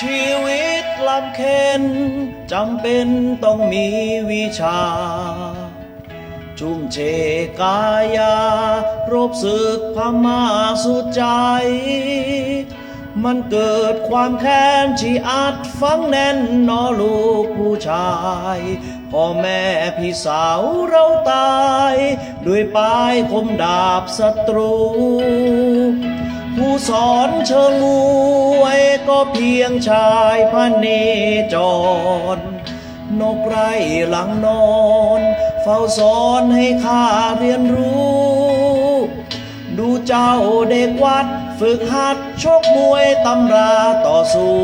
ชีวิตลำเค็นจำเป็นต้องมีวิชาจุ่มเชกายารบศึกพม่าสุดใจ มันเกิดความแค้นที่อัดฝังแน่นนอลูกผู้ชายพ่อแม่พี่สาวเราตาย ด้วยปลายคมดาบศัตรู สอนเชิงมวยก็เพียงชายพระเนจร นกไร่หลังนอน เฝ้าสอนให้ข้าเรียนรู้ ดูเจ้าเด็กวัดฝึกหัดชกมวยตำราต่อสู้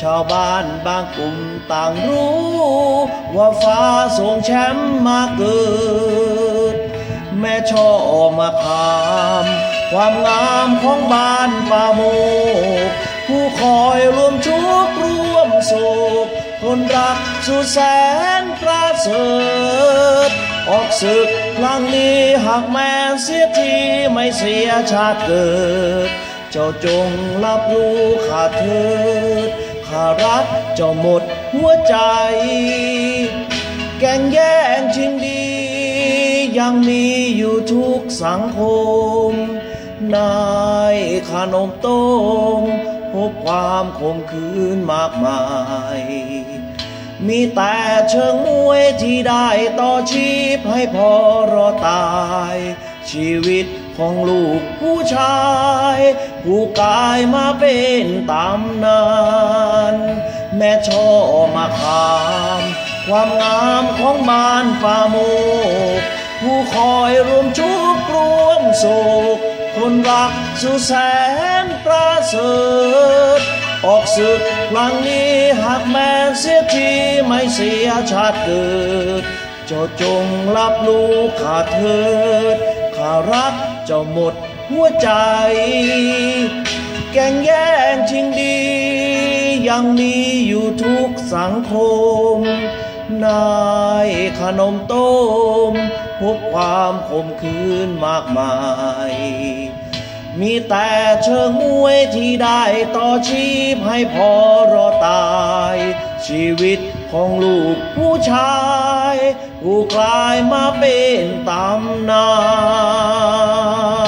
ชาวบ้านบางกลุ่มต่างรู้ ว่าฟ้าส่งแชมป์มาเกิด แม่ช่อมาคา ความงามของบ้านป่าโมกผู้คอยรวมชุกร่วมโศกคนรักสุดแสนประเสริฐออกศึกครั้งนี้หากแม่เสียทีไม่เสียชาติเกิด เจ้าจงรับรู้ข้าเถิดข้ารักเจ้าหมดหัวใจ แก่งแย่งชิงดี ยังมีอยู่ทุกสังคม นายขนมต้มพบความคมคืนมากมาย มีแต่เชิงมวยที่ได้ต่อชีพให้พอรอตาย ชีวิตของลูกผู้ชาย ผู้กลายมาเป็นตำนานแม่ช่อมาคาม ความงามของบ้านป่าโมกผู้คอยรวมชุกร่วมโศก คนรักสุแสนประเสริฐออกศึกครั้งนี้หากแม้เสียทีไม่เสียชาติเกิด เจ้าจงรับรู้ข้าเถิดข้ารักเจ้าหมดหัวใจ แก่งแย่งชิงดี ยังมีอยู่ทุกสังคม นายขนมต้มพบความขมคืนมากมาย มีแต่เชิงมวยที่ได้ต่อชีพให้พอรอตาย ชีวิตของลูกผู้ชายผู้กลายมาเป็นตำนาน